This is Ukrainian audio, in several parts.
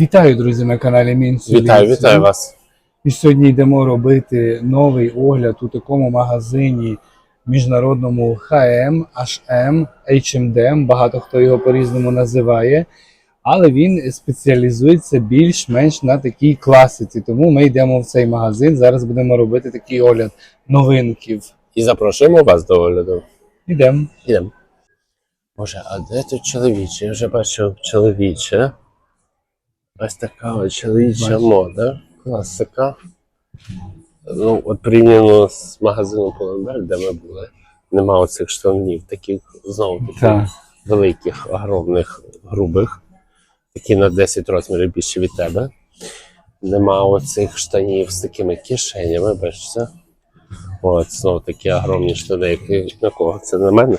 Вітаю, друзі, на каналі Мінсуліцію. Вітаю, вітаю вас. І сьогодні йдемо робити новий огляд у такому магазині міжнародному HM, HM, H&M, багато хто його по-різному називає. Але він спеціалізується більш-менш на такій класиці. Тому ми йдемо в цей магазин. Зараз будемо робити такий огляд новинків. І запрошуємо вас до огляду. Йдемо. Ідемо. Боже, а де тут чоловіче? Я вже бачив чоловіче. Ось така от чоловіча мода. Класика. Ну, от порівняно з магазином Pull&Bear, де ми були, нема оцих штанів, таких знову таких Так. великих, огромних, грубих, які на 10 розмірів більше від тебе. Нема оцих штанів з такими кишенями, бачите? От, знову такі огромні штани, які на кого? Це на мене?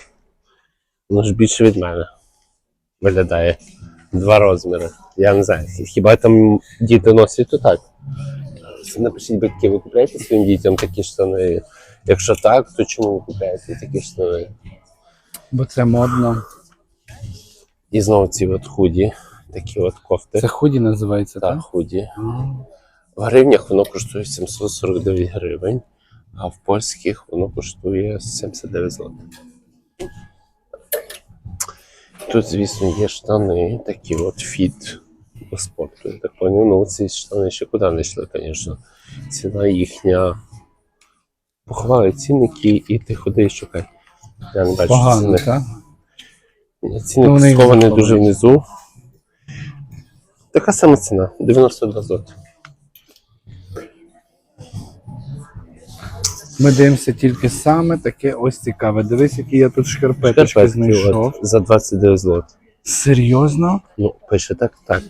Воно ж більше від мене. Виглядає. Два розміри. Я не знаю. Хіба там діти носять, то так. Напишіть батьки, ви купляєте своїм дітям такі штани? Якщо так, то чому ви купляєте такі штани? Бо це модно. І знову ці от худі, такі от кофти. Це худі називається, так, так? худі. А. В гривнях воно коштує 749 гривень, а в польських воно коштує 79 злотих. Тут, звісно, є штани, такі от фіт до спорту. Я так поняв, ну ці штани ще куди не йшли, звісно. Ціна їхня. Поховали цінники і ти ходи і шукай. Я не бачу Погано, так? Ну, Цінник схований дуже внизу. Така сама ціна 92 злоти. Ми дивимося тільки саме таке ось цікаве. Дивись, які я тут шкарпеточки Шкарпетки знайшов. от за 29 злот. Серйозно? Ну, пише так, так.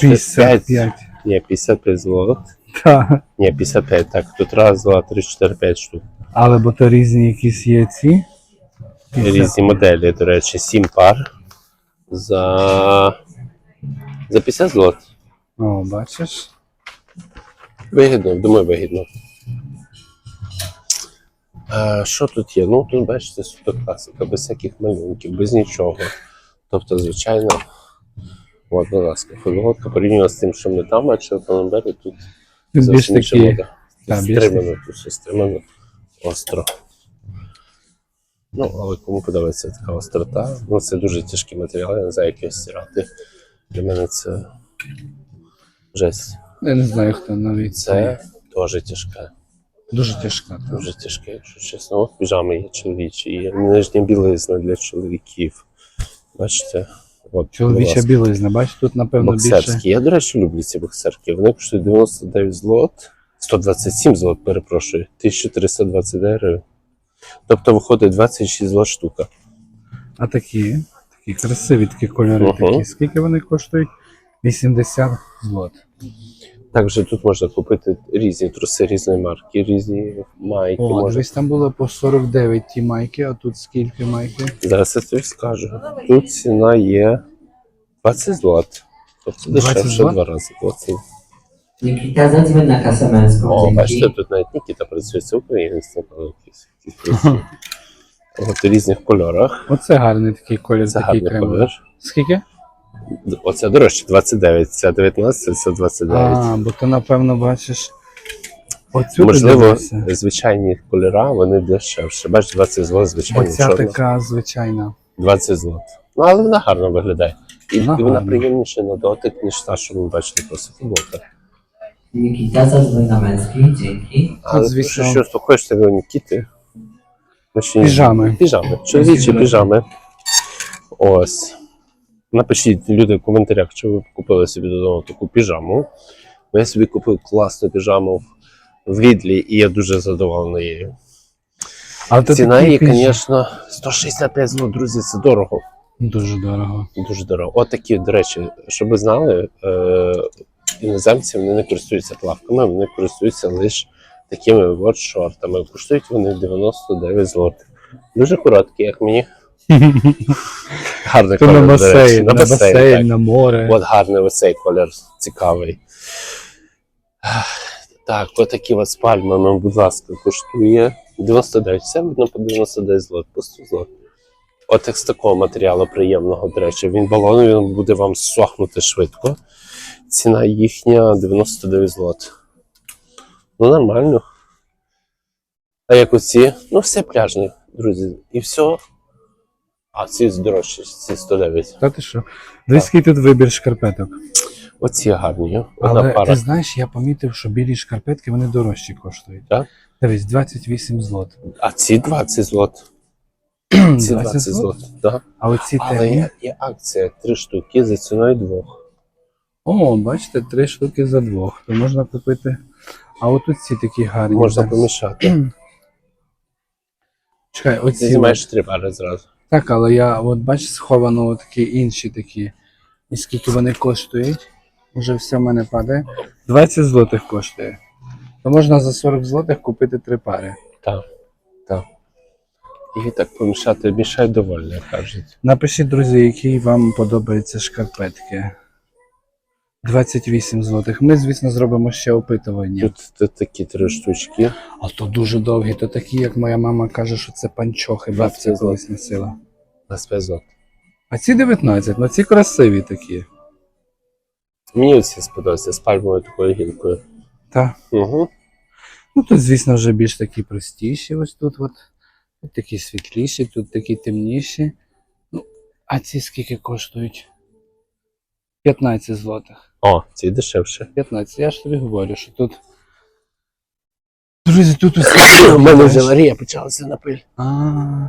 55. Ні, 55 злот. Так. Ні, 55, так. Тут раз, два, три, чотири, п'ять штук. Але бо то різні якісь є ці. Різні моделі, до речі, 7 пар. За. За 50 злот. О, бачиш? Вигідно, думаю, вигідно. А, що тут є? Ну, тут бачите, суто класика, без всяких малюнків, без нічого. Тобто, звичайно, от, будь ласка, футболка порівняно з тим, що ми там бачили, в Панамбері, тут Тут зовсім інша більш Стримано, тут все стримано, остро. Ну, але кому подобається така острота, ну це дуже тяжкий матеріал, я не знаю, як його стирати. Для мене це жесть. Я не знаю, хто навіть Це теж тяжке. Дуже тяжка. так. Дуже тяжке, якщо чесно. От піжами є чоловічі, є нижня білизна для чоловіків. Бачите? От, Чоловіча білизна, бачиш, тут напевно більше. Боксерські. Я, до речі, люблю ці боксерки. Вони коштують 99 злот, 127 злот, перепрошую, 1329 гривень. Тобто виходить 26 злот штука. А такі, такі красиві такі кольори. Ага. Такі. Скільки вони коштують? 80 злот. Також тут можна купити різні труси різної марки, різні майки. О, можна. дивись, там було по 49 ті майки, а тут скільки майки? Зараз я тобі скажу. Тут ціна є 20 злот. Тобто 20 дешевше злот? два рази. 20. Nikita, zadzwoń na kasę męską. О, dzięki. бачите, тут навіть Нікіта працює, це українець, напевно, якийсь. якийсь працює. От у різних кольорах. Оце гарний такий колір, Це такий гарний кремовий. колір. Скільки? Оце дорожче 29, ця 19, це 29. А, бо ти, напевно, бачиш. Оцю Можливо, подивися. звичайні кольора, вони дешевше. Бачиш, 20 злот, звичайно, Оця чорна. така звичайна. 20 злот. Ну, але вона гарно виглядає. І Вона вона, гарна. приємніша на дотик, ніж та, що ми бачили просто футболка. Nikita, zadzwoń na męski. Dzięki. Але звісно. що, що спокоїш тебе Нікіти? Піжами. Піжами. Чоловічі піжами. Ось. Напишіть люди в коментарях, чи ви купили собі додому таку піжаму. Я собі купив класну піжаму в Рідлі, і я дуже задоволений її. А Ціна її, звісно, 165 злот, друзі, це дорого. Дуже дорого. Дуже дорого. От такі, до речі, щоб ви знали, е, іноземці вони не користуються плавками, вони користуються лише такими от шортами. Коштують вони 99 злотих. Дуже короткі, як мені. Гарний на колір, до басейн, на басейн, так. на море. От гарний оцей колір цікавий. Так, отакі от з пальмами, будь ласка, коштує 99. Все видно по 99 злот, по 100 злот. От як з такого матеріалу приємного, до речі, він балон, він буде вам сохнути швидко. Ціна їхня 99 злот. Ну, нормально. А як оці? Ну, все пляжне, друзі. І все. А ці дорожчі, ці 109. Та ти що? Дивись, який тут вибір шкарпеток. Оці гарні. Одна Але пара. ти знаєш, я помітив, що білі шкарпетки вони дорожчі коштують. Так? Дивись, 28 злот. А ці 20 злот. Ці 20 злот. Так. А оці Але темні. є, є акція три штуки за ціною двох. О, бачите, три штуки за двох. То можна купити. А отут ці такі гарні. Можна зараз. помішати. Чекай, Ти оці. знімаєш три пари зразу. Так, але я от бачу, сховано такі інші такі. І скільки вони коштують? Уже все в мене падає. 20 злотих коштує. То можна за 40 злотих купити три пари. Так. Так. І так помішати, мішай доволі, кажуть. Напишіть, друзі, які вам подобаються шкарпетки. 28 злотих. Ми, звісно, зробимо ще опитування. Тут, тут такі три штучки. А то дуже довгі, то такі, як моя мама каже, що це панчохи, бабця 20 колись носила. На 5 злот. А ці 19, ну ці красиві такі. Мені оці сподобаються з пальмовою такою гілкою. Та. Угу. Ну тут, звісно, вже більш такі простіші, ось тут от. Тут такі світліші, тут такі темніші. Ну, а ці скільки коштують? 15 злотих. О, ці дешевше. 15. Я ж тобі говорю, що тут. Друзі, тут усе. У мене вже ларія почалася на пиль.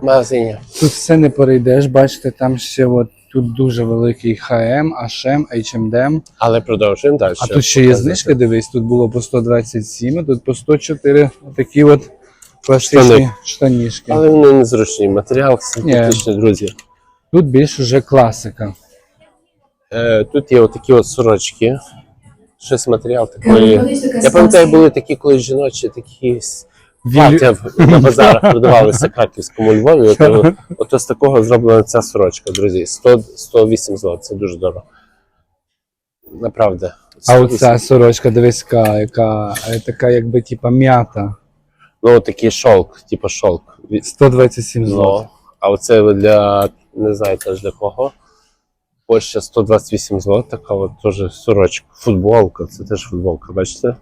Магазині. Тут все не перейдеш, бачите, там ще от тут дуже великий HM, H&M, H&M. Але продовжуємо далі. А тут ще є знижки, дивись, тут було по 127, а тут по 104 такі от пластичні штанішки. Але вони незручні. Матеріал симпатичний, друзі. Тут більш уже класика. Е, тут є отакі от сорочки. Щось матеріал такої. Я пам'ятаю, були такі колись жіночі, такі плаття в- на базарах продавалися в Краківському Львові. От, от з такого зроблена ця сорочка, друзі. 100, 108 злот, це дуже дорого. Направда. А оця сорочка, дивись, яка, е, така, якби типа м'ята. Ну, такий шовк, типу. Від- 127 злот. Ну, а оце для, не знаю теж для кого. Польща 128 злот, така от теж сорочка. Футболка, це теж футболка, бачите?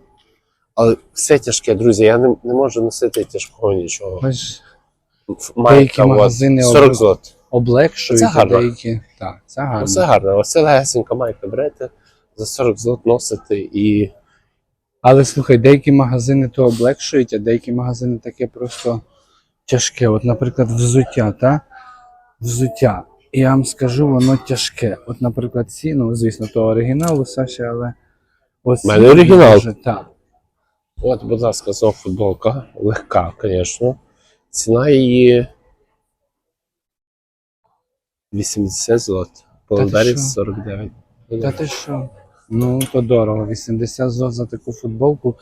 Але все тяжке, друзі, я не, не можу носити тяжкого нічого. Бачиш, Майка, от, магазини 40 образ- злот. облегшують Це гарно. деякі. Так, це гарно. Оце гарно. Оце легесенька майка берете, за 40 злот носите і. Але слухай, деякі магазини то облегшують, а деякі магазини таке просто тяжке. От, наприклад, взуття, та? Взуття. Я вам скажу, воно тяжке. От, наприклад, ці, ну, звісно, то оригінал у Саші, але. Ось мене оригінал. Так. От, будь ласка, знов футболка. Легка, звісно. Ціна її 80 злот. Полодарів що? 49. Та ти що? Ну, то дорого. 80 злот за таку футболку,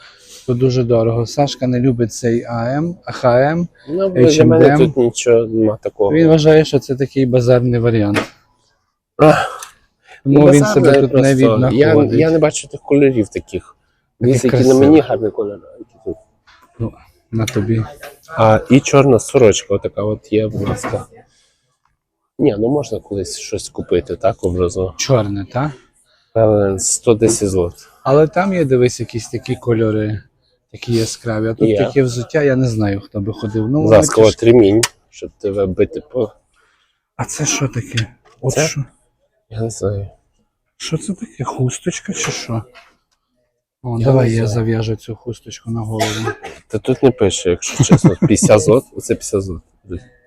то дуже дорого. Сашка не любить цей АМ, ХМ. Ну, для мене тут нічого нема такого. Він вважає, що це такий базарний варіант. Ах, Тому Ну, він себе тут не просто. віднаходить. я, я не бачу тих кольорів таких. Дивіться, які на красивих. мені гарні кольори. які тут. На тобі. А, і чорна сорочка, отака от є, будь ласка. Ні, ну можна колись щось купити, так, образно. Чорне, так? Але 110 злот. Але там є, дивись, якісь такі кольори, такі яскраві. А тут Є. таке взуття, я не знаю, хто би ходив. Ну, воно ласка, тяжке. щоб тебе бити по. А це що таке? От Це? що? Я не знаю. Що це таке? Хусточка чи що? О, Я давай не я знаю. зав'яжу цю хусточку на голову. Та тут не пише, якщо чесно. 50 злот, оце 50 злот.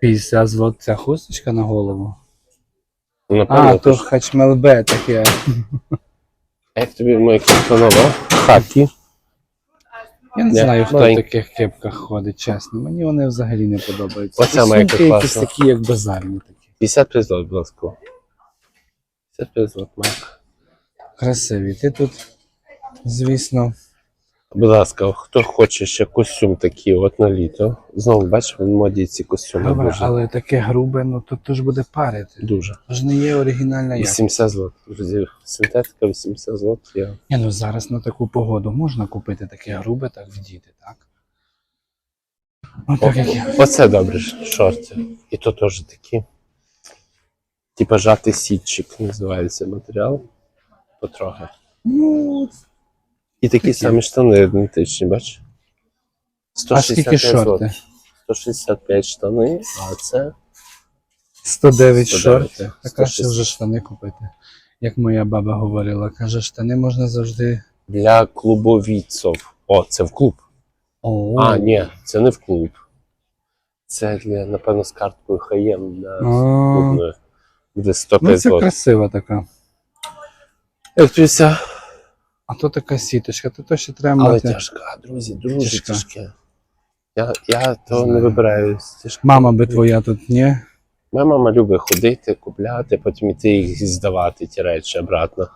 50 злот ця хусточка на голову. Ну, А, то то... хачмелбе таке. Як тобі моя кепка нова? Хакі. Я не знаю, хто в таких кепках ходить, чесно. Мені вони взагалі не подобаються. Оця моя сумки якісь такі, як базарні такі. 55 злот, будь ласка. 55 злот, Майк. Красиві. Ти тут, звісно, Будь ласка, хто хоче ще костюм такий, от на літо. Знову бачиш, в моді ці костюми добре, дуже. але таке грубе, ну то, то ж буде парити. Дуже. Ж не є оригінальна якість. 80 злот. Друзі, синтетика 80 злот. Я... Ні, ну зараз на таку погоду можна купити таке грубе, так вдіти, так? Ну так як я. Оце добре, шорти. І то теж такі. Типа жатий сітчик називається матеріал. Потрохи. Ну, І такі самі штани ідентичні, бач? а скільки 165 злотих. шорти? 165 штани, а це 109 109. шорти. Така ще 160. вже штани купити. Як моя баба говорила, каже, штани можна завжди. для клубовійців. О, це в клуб. О, А, ні, це не в клуб. Це для, напевно, з карткою хаєм на А. клубною. Буде Ну, 105 це злотих. красива така. Як тобі А то така сіточка, то то ще треба Але мати. тяжка, друзі, дуже Тяжка. тяжке. Я, я то Знаю. не вибираю. Тяжке. Мама би твоя тут, ні? Моя мама любить ходити, купляти, потім іти їх здавати, ті речі обратно.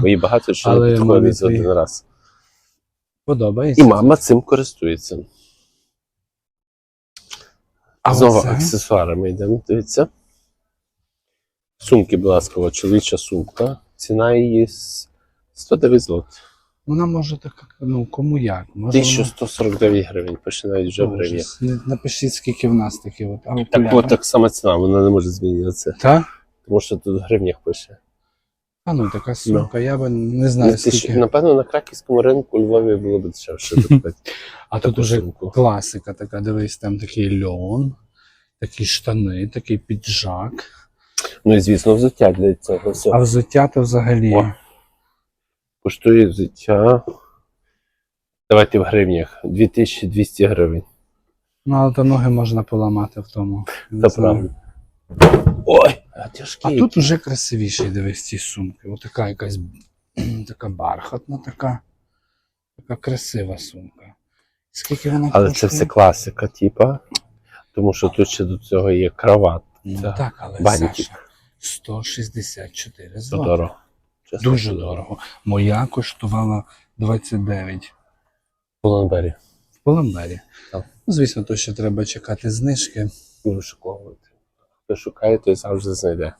Бо їй багато що Але не підходить за один раз. Подобається. І мама цим користується. А Знову оце? аксесуарами йдемо, дивіться. Сумки, будь ласка, чоловіча сумка. Ціна її с- 109 злот. Вона може така, ну кому як. Може 1149 гривень, пише навіть вже в гривні. Напишіть, скільки в нас такі от. А Так от так сама ціна, вона не може змінюватися. Та? Тому що тут в гривнях пише. А ну така сумка, я би не знаю Ну, скільки. Напевно, на краківському ринку у Львові було б дешевше купити. А тут уже класика така, дивись, там такий льон, такі штани, такий піджак. Ну і звісно, взуття для цього А взуття то взагалі. О. Коштує взуття. Давайте в гривнях. 2200 гривень. Ну, але то ноги можна поламати в тому. Це правильно. Ой, а А тут уже красивіші, дивись, ці сумки. Отака якась така бархатна, така, така красива сумка. Скільки вона Але це все класика, типа. Тому що тут ще до цього є кроват. Ну, Так. але. Саша, 164 Це злоти. Чесно, Дуже дорого. Моя коштувала 29 Полонбері. в Поломбері. Так. Ну, звісно, то ще треба чекати знижки. І вишуковувати. Хто шукає, той завжди знайде.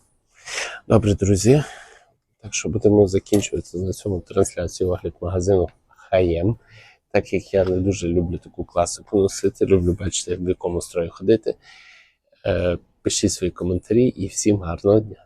Добре, друзі. Так що будемо закінчувати на цьому трансляцію огляд магазину Хаєм. Так як я не дуже люблю таку класику носити, люблю бачити, в якому строї ходити. Е, пишіть свої коментарі і всім гарного дня.